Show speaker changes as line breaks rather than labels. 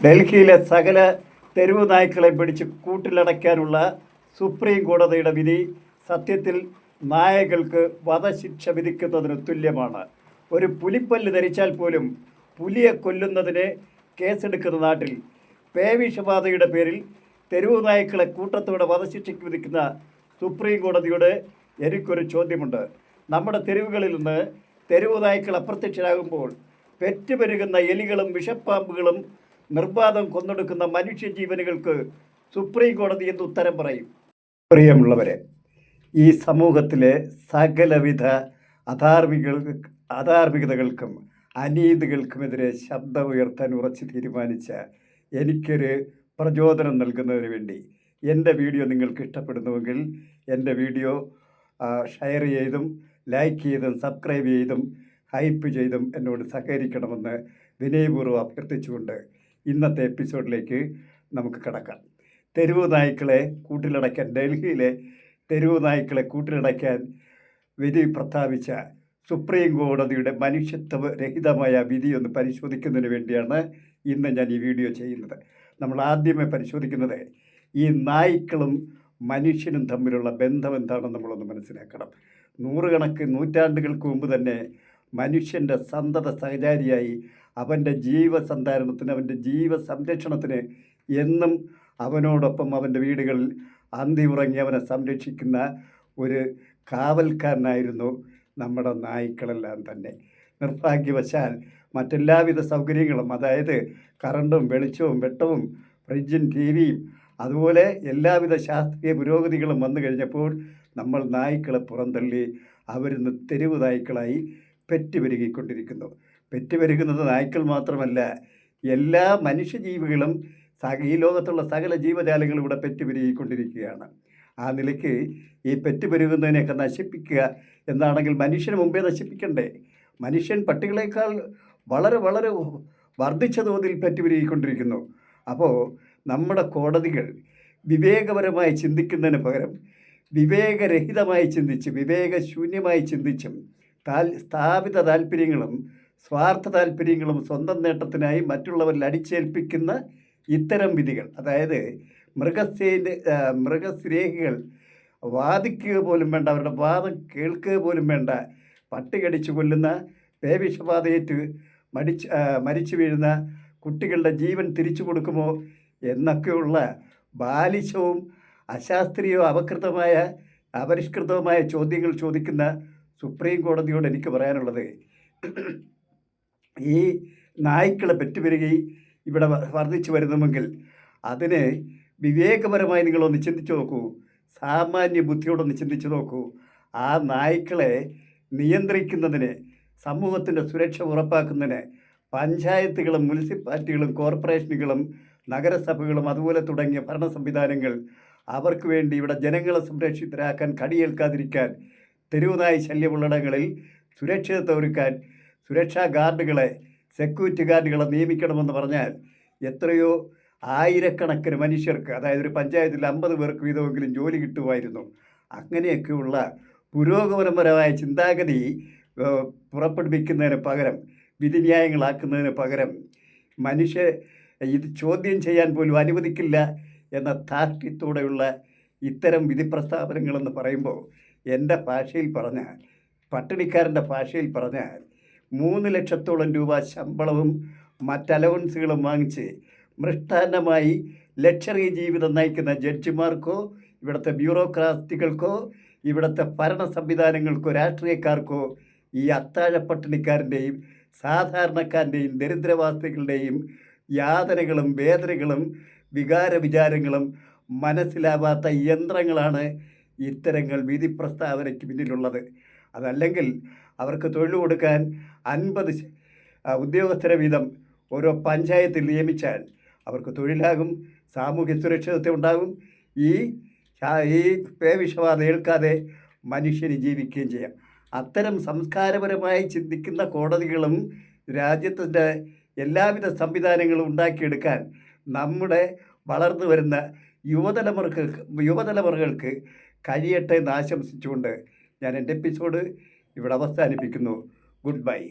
ഡൽഹിയിലെ സകല തെരുവ് നായ്ക്കളെ പിടിച്ച് കൂട്ടിലടയ്ക്കാനുള്ള സുപ്രീം കോടതിയുടെ വിധി സത്യത്തിൽ നായകൾക്ക് വധശിക്ഷ വിധിക്കുന്നതിന് തുല്യമാണ്. ഒരു പുലിപ്പല്ല് ധരിച്ചാൽ പോലും പുലിയെ കൊല്ലുന്നതിന് കേസെടുക്കുന്ന നാട്ടിൽ പേവിഷബാധയുടെ പേരിൽ തെരുവ് നായ്ക്കളെ കൂട്ടത്തോടെ വധശിക്ഷയ്ക്ക് വിധിക്കുന്ന സുപ്രീം കോടതിയോട് എനിക്കൊരു ചോദ്യമുണ്ട്. നമ്മുടെ തെരുവുകളിൽ നിന്ന് തെരുവ് നായ്ക്കൾ അപ്രത്യക്ഷരാകുമ്പോൾ പെറ്റുപെരുകുന്ന എലികളും വിഷപ്പാമ്പുകളും നിർബാധം കൊന്നൊടുക്കുന്ന മനുഷ്യജീവനുകൾക്ക് സുപ്രീം കോടതി എന്ന് ഉത്തരം പറയും? പ്രിയമുള്ളവരെ ഈ സമൂഹത്തിലെ സകലവിധ അധാർമിക അധാർമികതകൾക്കും അനീതികൾക്കുമെതിരെ ശബ്ദം ഉയർത്താൻ ഉറച്ച് തീരുമാനിച്ച എനിക്കൊരു പ്രചോദനം നൽകുന്നതിന് വേണ്ടി എന്റെ വീഡിയോ നിങ്ങൾക്ക് ഇഷ്ടപ്പെടുന്നുവെങ്കിൽ എന്റെ വീഡിയോ ഷെയർ ചെയ്തും ലൈക്ക് ചെയ്തും സബ്സ്ക്രൈബ് ചെയ്തും ഹൈപ്പ് ചെയ്തും എന്നോട് സഹകരിക്കണമെന്ന് വിനയപൂർവം അഭ്യർത്ഥിച്ചുകൊണ്ട് ഇന്നത്തെ എപ്പിസോഡിലേക്ക് നമുക്ക് കിടക്കാം. തെരുവ് നായ്ക്കളെ കൂട്ടിലടയ്ക്കാൻ ഡൽഹിയിലെ തെരുവ് നായ്ക്കളെ കൂട്ടിലടയ്ക്കാൻ വിധി പ്രസ്താവിച്ച സുപ്രീം കോടതിയുടെ മനുഷ്യത്വ രഹിതമായ വിധി ഒന്ന് പരിശോധിക്കുന്നതിന് വേണ്ടിയാണ് ഇന്ന് ഞാൻ ഈ വീഡിയോ ചെയ്യുന്നത്. നമ്മൾ ആദ്യമേ പരിശോധിക്കുന്നത് ഈ നായ്ക്കളും മനുഷ്യനും തമ്മിലുള്ള ബന്ധം എന്താണെന്ന് നമ്മളൊന്ന് മനസ്സിലാക്കണം. നൂറുകണക്ക് നൂറ്റാണ്ടുകൾക്ക് മുമ്പ് തന്നെ മനുഷ്യന്റെ സന്തത സഹചാരിയായി അവന്റെ ജീവസന്ധാരണത്തിന് അവന്റെ ജീവ സംരക്ഷണത്തിന് എന്നും അവനോടൊപ്പം അവന്റെ വീടുകളിൽ അന്തി ഉറങ്ങി അവനെ സംരക്ഷിക്കുന്ന ഒരു കാവൽക്കാരനായിരുന്നു നമ്മുടെ നായ്ക്കളെല്ലാം തന്നെ. നിർഭാഗ്യവശാൽ മറ്റെല്ലാവിധ സൗകര്യങ്ങളും അതായത് കറണ്ടും വെളിച്ചവും വെട്ടവും ഫ്രിഡ്ജും ടി വിയും അതുപോലെ എല്ലാവിധ ശാസ്ത്രീയ പുരോഗതികളും വന്നു കഴിഞ്ഞപ്പോൾ നമ്മൾ നായ്ക്കളെ പുറന്തള്ളി അവരിന്ന് തെരുവ് നായ്ക്കളായി പെറ്റുപെരുകിക്കൊണ്ടിരിക്കുന്നു. പെറ്റുപെരുകുന്നത് നായ്ക്കൾ മാത്രമല്ല എല്ലാ മനുഷ്യജീവികളും സക ഈ ലോകത്തുള്ള സകല ജീവജാലങ്ങളും ഇവിടെ പെറ്റ് പെരുകിക്കൊണ്ടിരിക്കുകയാണ് ആ നിലയ്ക്ക് ഈ പെറ്റ് പെരുകുന്നതിനെയൊക്കെ നശിപ്പിക്കുക എന്നാണെങ്കിൽ മനുഷ്യന് മുമ്പേ നശിപ്പിക്കണ്ടേ? മനുഷ്യൻ പട്ടികളേക്കാൾ വളരെ വളരെ വർദ്ധിച്ച തോതിൽ പെറ്റ് പെരുകിക്കൊണ്ടിരിക്കുന്നു അപ്പോൾ നമ്മുടെ കോടതികൾ വിവേകപരമായി ചിന്തിക്കുന്നതിന് പകരം വിവേകരഹിതമായി ചിന്തിച്ച് വിവേകശൂന്യമായി ചിന്തിച്ചും താൽ സ്ഥാപിത താല്പര്യങ്ങളും സ്വാർത്ഥ താല്പര്യങ്ങളും സ്വന്തം നേട്ടത്തിനായി മറ്റുള്ളവരിൽ അടിച്ചേൽപ്പിക്കുന്ന ഇത്തരം വിധികൾ. അതായത് മൃഗസ്നേഹിന്റെ മൃഗസ്നേഹികൾ വാദിക്കുക പോലും വേണ്ട അവരുടെ വാദം കേൾക്കുക പോലും വേണ്ട പട്ടി കടിച്ചു കൊല്ലുന്ന പേവിഷബാധയേറ്റ് മടിച്ച് മരിച്ചു വീഴുന്ന കുട്ടികളുടെ ജീവൻ തിരിച്ചു കൊടുക്കുമോ എന്നൊക്കെയുള്ള ബാലിശവും അശാസ്ത്രീയവും അപകൃതമായ അപരിഷ്കൃതവുമായ ചോദ്യങ്ങൾ ചോദിക്കുന്ന സുപ്രീം കോടതിയോട് എനിക്ക് പറയാനുള്ളത് ഈ നായ്ക്കളെ പെറ്റുപെരുകി ഇവിടെ വർദ്ധിച്ചു വരുന്നുവെങ്കിൽ അതിന് വിവേകപരമായി നിങ്ങളൊന്ന് ചിന്തിച്ചു നോക്കൂ. സാമാന്യ ബുദ്ധിയോടൊന്ന് ചിന്തിച്ചു നോക്കൂ. ആ നായ്ക്കളെ നിയന്ത്രിക്കുന്നതിന് സമൂഹത്തിന്റെ സുരക്ഷ ഉറപ്പാക്കുന്നതിന് പഞ്ചായത്തുകളും മുനിസിപ്പാലിറ്റികളും കോർപ്പറേഷനുകളും നഗരസഭകളും അതുപോലെ തുടങ്ങിയ ഭരണ സംവിധാനങ്ങൾ അവർക്ക് വേണ്ടി ഇവിടെ ജനങ്ങളെ സംരക്ഷിതരാക്കാൻ കടിയേൽക്കാതിരിക്കാൻ തെരുവുനായി ശല്യമുള്ളിടങ്ങളിൽ സുരക്ഷിതത്വം ഒരുക്കാൻ സുരക്ഷാ ഗാർഡുകളെ സെക്യൂരിറ്റി ഗാർഡുകളെ നിയമിക്കണമെന്ന് പറഞ്ഞാൽ എത്രയോ ആയിരക്കണക്കിന് മനുഷ്യർക്ക് അതായത് ഒരു പഞ്ചായത്തിൽ അമ്പത് പേർക്ക് വീതമെങ്കിലും ജോലി കിട്ടുമായിരുന്നു. അങ്ങനെയൊക്കെയുള്ള പുരോഗമനപരമായ ചിന്താഗതി പുറപ്പെടുവിക്കുന്നതിന് പകരം വിധിന്യായങ്ങളാക്കുന്നതിന് പകരം മനുഷ്യ ഇത് ചോദ്യം ചെയ്യാൻ പോലും അനുവദിക്കില്ല എന്ന ധാർഷ്ട്യത്തോടെയുള്ള ഇത്തരം വിധി പ്രസ്താവനങ്ങളെന്ന് പറയുമ്പോൾ എന്റെ ഭാഷയിൽ പറഞ്ഞാൽ പട്ടിണിക്കാരന്റെ ഭാഷയിൽ പറഞ്ഞാൽ മൂന്ന് ലക്ഷത്തോളം രൂപ ശമ്പളവും മറ്റ് അലവൻസുകളും വാങ്ങിച്ച് മൃഷ്ടാന്നമായി ലക്ഷറി ജീവിതം നയിക്കുന്ന ജഡ്ജിമാർക്കോ ഇവിടുത്തെ ബ്യൂറോക്രാസികൾക്കോ ഇവിടുത്തെ ഭരണ സംവിധാനങ്ങൾക്കോ രാഷ്ട്രീയക്കാർക്കോ ഈ അത്താഴ പട്ടിണിക്കാരന്റെയും സാധാരണക്കാരന്റെയും ദരിദ്രവാസികളുടെയും യാതനകളും വേദനകളും വികാര വിചാരങ്ങളും മനസ്സിലാവാത്ത യന്ത്രങ്ങളാണ് ഇത്തരങ്ങൾ വിധി പ്രസ്താവനയ്ക്ക് പിന്നിലുള്ളത്. അതല്ലെങ്കിൽ അവർക്ക് തൊഴിൽ കൊടുക്കാൻ അൻപത് ഉദ്യോഗസ്ഥരെ വീതം ഓരോ പഞ്ചായത്തിൽ നിയമിച്ചാൽ അവർക്ക് തൊഴിലാകും സാമൂഹ്യ സുരക്ഷിതത്വം ഉണ്ടാകും. ഈ ഈ പേവിഷബാധ ഏൽക്കാതെ മനുഷ്യന് ജീവിക്കുകയും ചെയ്യാം. അത്തരം സംസ്കാരപരമായി ചിന്തിക്കുന്ന കോടതികളും രാജ്യത്തിന്റെ എല്ലാവിധ സംവിധാനങ്ങളും ഉണ്ടാക്കിയെടുക്കാൻ നമ്മുടെ വളർന്നു വരുന്ന യുവതലമുറക്ക് യുവതലമുറകൾക്ക് കഴിയട്ടെ എന്ന് ആശംസിച്ചുകൊണ്ട് ഞാൻ എന്റെ എപ്പിസോഡ് ഇവിടെ അവസാനിപ്പിക്കുന്നു. Good bye.